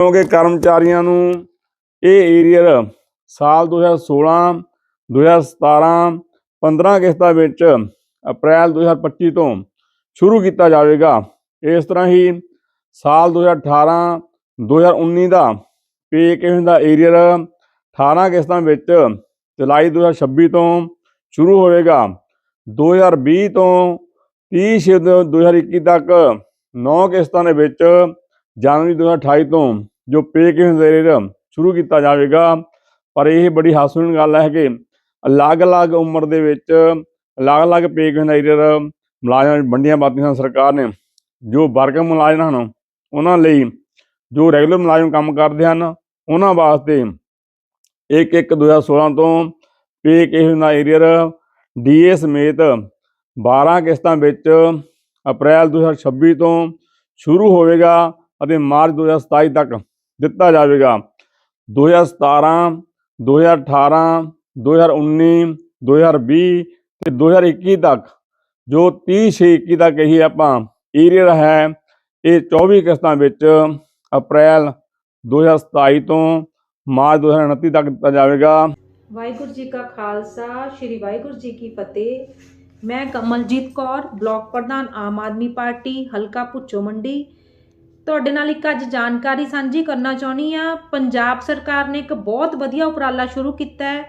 ਕਿਉਂਕਿ ਕਰਮਚਾਰੀਆਂ ਨੂੰ ਇਹ ਏਰੀਅਰ ਸਾਲ 2016 2017 15 ਕਿਸ਼ਤਾਂ ਵਿੱਚ ਅਪ੍ਰੈਲ 2025 ਤੋਂ ਸ਼ੁਰੂ ਕੀਤਾ ਜਾਵੇਗਾ। ਇਸ ਤਰ੍ਹਾਂ ਹੀ ਸਾਲ 2018 2019 ਦਾ ਪੇ ਕਿਵੇਂ ਦਾ ਏਰੀਅਰ 18 ਕਿਸ਼ਤਾਂ ਵਿੱਚ ਜੁਲਾਈ 2026 ਤੋਂ ਸ਼ੁਰੂ ਹੋਵੇਗਾ। 2020 ਤੋਂ 30 ਛੇ ਦੋ- 2021 ਤੱਕ 9 ਕਿਸ਼ਤਾਂ ਦੇ ਵਿੱਚ ਜਨਵਰੀ 2028 ਤੋਂ ਜੋ ਪੇ ਕਿਵੇਂ ਦਾ ਏਰੀਅਰ ਸ਼ੁਰੂ ਕੀਤਾ ਜਾਵੇਗਾ। ਪਰ ਇਹ ਬੜੀ ਹਾਸੋਹੀਣ ਗੱਲ ਹੈ ਕਿ ਅਲੱਗ-ਅਲੱਗ ਉਮਰ ਦੇ ਵਿੱਚ ਅਲੱਗ-ਅਲੱਗ ਪੇ ਕਿਵੇਂ ਦਾ ਏਰੀਅਰ ਮੁਲਾਜ਼ਮਾਂ ਵੰਡੀਆਂ ਬਾਤੀਆਂ ਹਨ ਸਰਕਾਰ ਨੇ। ਜੋ ਵਰਗ ਮੁਲਾਜ਼ਮ ਹਨ, ਉਹਨਾਂ ਲਈ ਜੋ ਰੈਗੂਲਰ ਮੁਲਾਜ਼ਮ ਕੰਮ ਕਰਦੇ ਹਨ, ਉਹਨਾਂ ਵਾਸਤੇ 1 1 2016 ਤੋਂ ਪੇ ਕਿਵੇਂ ਦਾ ਏਰੀਅਰ ਡੀਏ ਸਮੇਤ 12 ਕਿਸ਼ਤਾਂ ਵਿੱਚ ਅਪ੍ਰੈਲ 2026 ਤੋਂ ਸ਼ੁਰੂ ਹੋਵੇਗਾ ਅਤੇ ਮਾਰਚ 2027 ਤੱਕ ਦਿੱਤਾ ਜਾਵੇਗਾ 2017 2018 2019 2020 ਤੇ 2021 ਤੱਕ ਜੋ 30 ਛੇ 21 ਤੱਕ ਇਹ ਆਪਾਂ ਏਰੀਅਰ ਹੈ ਇਹ 24 ਕਿਸ਼ਤਾਂ ਵਿੱਚ ਅਪ੍ਰੈਲ 2027 ਤੋਂ ਮਾਰਚ 2029 ਤੱਕ ਦਿੱਤਾ ਜਾਵੇਗਾ ਵਾਹਿਗੁਰੂ ਜੀ ਕਾ ਖਾਲਸਾ ਸ੍ਰੀ ਵਾਹਿਗੁਰੂ ਜੀ ਕੀ ਫਤਿਹ ਮੈਂ ਕਮਲਜੀਤ ਕੌਰ ਬਲਾਕ ਪ੍ਰਧਾਨ ਆਮ ਆਦਮੀ ਪਾਰਟੀ ਹਲਕਾ ਭੁੱਚੋ ਮੰਡੀ ਤੁਹਾਡੇ ਨਾਲ ਇੱਕ ਅੱਜ ਜਾਣਕਾਰੀ ਸਾਂਝੀ ਕਰਨਾ ਚਾਹੁੰਦੀ ਆ ਪੰਜਾਬ ਸਰਕਾਰ ਨੇ ਇੱਕ ਬਹੁਤ ਵਧੀਆ ਉਪਰਾਲਾ ਸ਼ੁਰੂ ਕੀਤਾ ਹੈ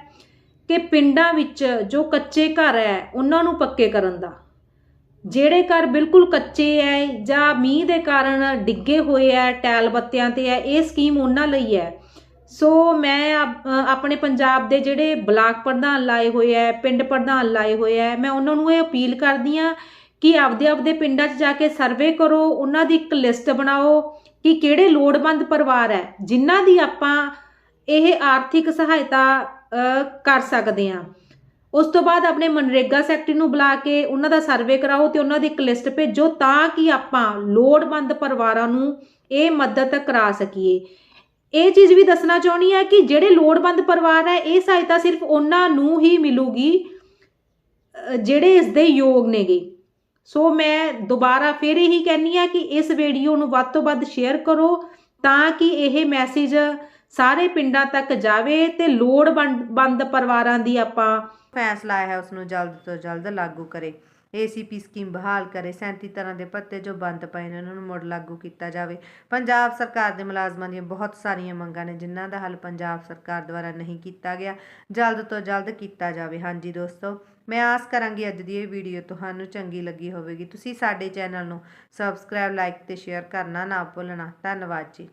ਕਿ ਪਿੰਡਾਂ ਵਿੱਚ ਜੋ ਕੱਚੇ ਘਰ ਹੈ, ਉਹਨਾਂ ਨੂੰ ਪੱਕੇ ਕਰਨ ਦਾ। ਜਿਹੜੇ ਘਰ ਬਿਲਕੁਲ ਕੱਚੇ ਹੈ ਜਾਂ ਮੀਂਹ ਦੇ ਕਾਰਨ ਡਿੱਗੇ ਹੋਏ ਹੈ ਟੈਲ ਬੱਤਿਆਂ ਤੇ ਹੈ, ਇਹ ਸਕੀਮ ਉਹਨਾਂ ਲਈ ਹੈ। ਸੋ ਮੈਂ ਆਪਣੇ ਪੰਜਾਬ ਦੇ ਜਿਹੜੇ ਬਲਾਕ ਪ੍ਰਧਾਨ ਲਾਏ ਹੋਏ ਐ ਪਿੰਡ ਪ੍ਰਧਾਨ ਲਾਏ ਹੋਏ ਐ ਮੈਂ ਉਹਨਾਂ ਨੂੰ ਇਹ ਅਪੀਲ ਕਰਦੀ ਆ ਕਿ ਆਪਦੇ ਆਪਦੇ ਪਿੰਡਾਂ 'ਚ ਜਾ ਕੇ ਸਰਵੇ ਕਰੋ, ਉਹਨਾਂ ਦੀ ਇੱਕ ਲਿਸਟ ਬਣਾਓ ਕਿ ਕਿਹੜੇ ਲੋੜਵੰਦ ਪਰਿਵਾਰ ਹੈ, ਜਿਨ੍ਹਾਂ ਦੀ ਆਪਾਂ ਇਹ ਆਰਥਿਕ ਸਹਾਇਤਾ ਕਰ ਸਕਦੇ ਆ ਉਸ ਤੋਂ ਬਾਅਦ ਆਪਣੇ ਮਨਰੇਗਾ ਸੈਕਟਰੀ ਨੂੰ ਬੁਲਾ ਕੇ ਉਹਨਾਂ ਦਾ ਸਰਵੇ ਕਰਾਓ ਤੇ ਉਹਨਾਂ ਦੀ ਇੱਕ ਲਿਸਟ ਭੇਜੋ ਤਾਂ ਕਿ ਆਪਾਂ ਲੋੜਵੰਦ ਪਰਿਵਾਰਾਂ ਨੂੰ ਇਹ ਮਦਦ ਕਰਾ ਸਕੀਏ। ਇਹ ਚੀਜ਼ ਵੀ ਦੱਸਣਾ ਚਾਹੁੰਦੀ ਹੈ ਕਿ ਜਿਹੜੇ ਲੋੜਵੰਦ ਪਰਿਵਾਰ ਹੈ, ਇਹ ਸਹਾਇਤਾ ਸਿਰਫ ਉਹਨਾਂ ਨੂੰ ਹੀ ਮਿਲੂਗੀ ਜਿਹੜੇ ਇਸ ਦੇ ਯੋਗ ਨੇਗੇ। ਸੋ ਮੈਂ ਦੁਬਾਰਾ ਫਿਰ ਇਹੀ ਕਹਿੰਨੀ ਆ ਕਿ ਇਸ ਵੀਡੀਓ ਨੂੰ ਵੱਧ ਤੋਂ ਵੱਧ ਸ਼ੇਅਰ ਕਰੋ ਤਾਂ ਕਿ ਇਹ ਮੈਸੇਜ ਸਾਰੇ ਪਿੰਡਾਂ ਤੱਕ ਜਾਵੇ ਤੇ ਲੋੜਵੰਦ ਪਰਿਵਾਰਾਂ ਦੀ ਆਪਾਂ ਫੈਸਲਾ ਹੈ ਉਸ ਨੂੰ ਜਲਦ ਤੋਂ ਜਲਦ ਲਾਗੂ ਕਰੇ। ਏਸੀਪੀ ਸਕੀਮ ਬਹਾਲ ਕਰੇ 37 ਤਰ੍ਹਾਂ ਦੇ ਪੱਤੇ ਜੋ ਬੰਦ ਪਏ ਨੇ, ਉਹਨਾਂ ਨੂੰ ਮੁੜ ਲਾਗੂ ਕੀਤਾ ਜਾਵੇ। ਪੰਜਾਬ ਸਰਕਾਰ ਦੇ ਮੁਲਾਜ਼ਮਾਂ ਦੀਆਂ ਬਹੁਤ ਸਾਰੀਆਂ ਮੰਗਾਂ ਨੇ, ਜਿਨ੍ਹਾਂ ਦਾ ਹੱਲ ਪੰਜਾਬ ਸਰਕਾਰ ਦੁਆਰਾ ਨਹੀਂ ਕੀਤਾ ਗਿਆ। ਜਲਦ ਤੋਂ ਜਲਦ ਕੀਤਾ ਜਾਵੇ। ਹਾਂਜੀ ਦੋਸਤੋ, ਮੈਂ ਆਸ ਕਰਾਂਗੀ ਅੱਜ ਦੀ ਇਹ ਵੀਡੀਓ ਤੁਹਾਨੂੰ ਚੰਗੀ ਲੱਗੀ ਹੋਵੇਗੀ। ਤੁਸੀਂ ਸਾਡੇ ਚੈਨਲ ਨੂੰ ਸਬਸਕ੍ਰਾਈਬ ਲਾਈਕ ਤੇ ਸ਼ੇਅਰ ਕਰਨਾ ਨਾ ਭੁੱਲਣਾ। ਧੰਨਵਾਦ ਜੀ।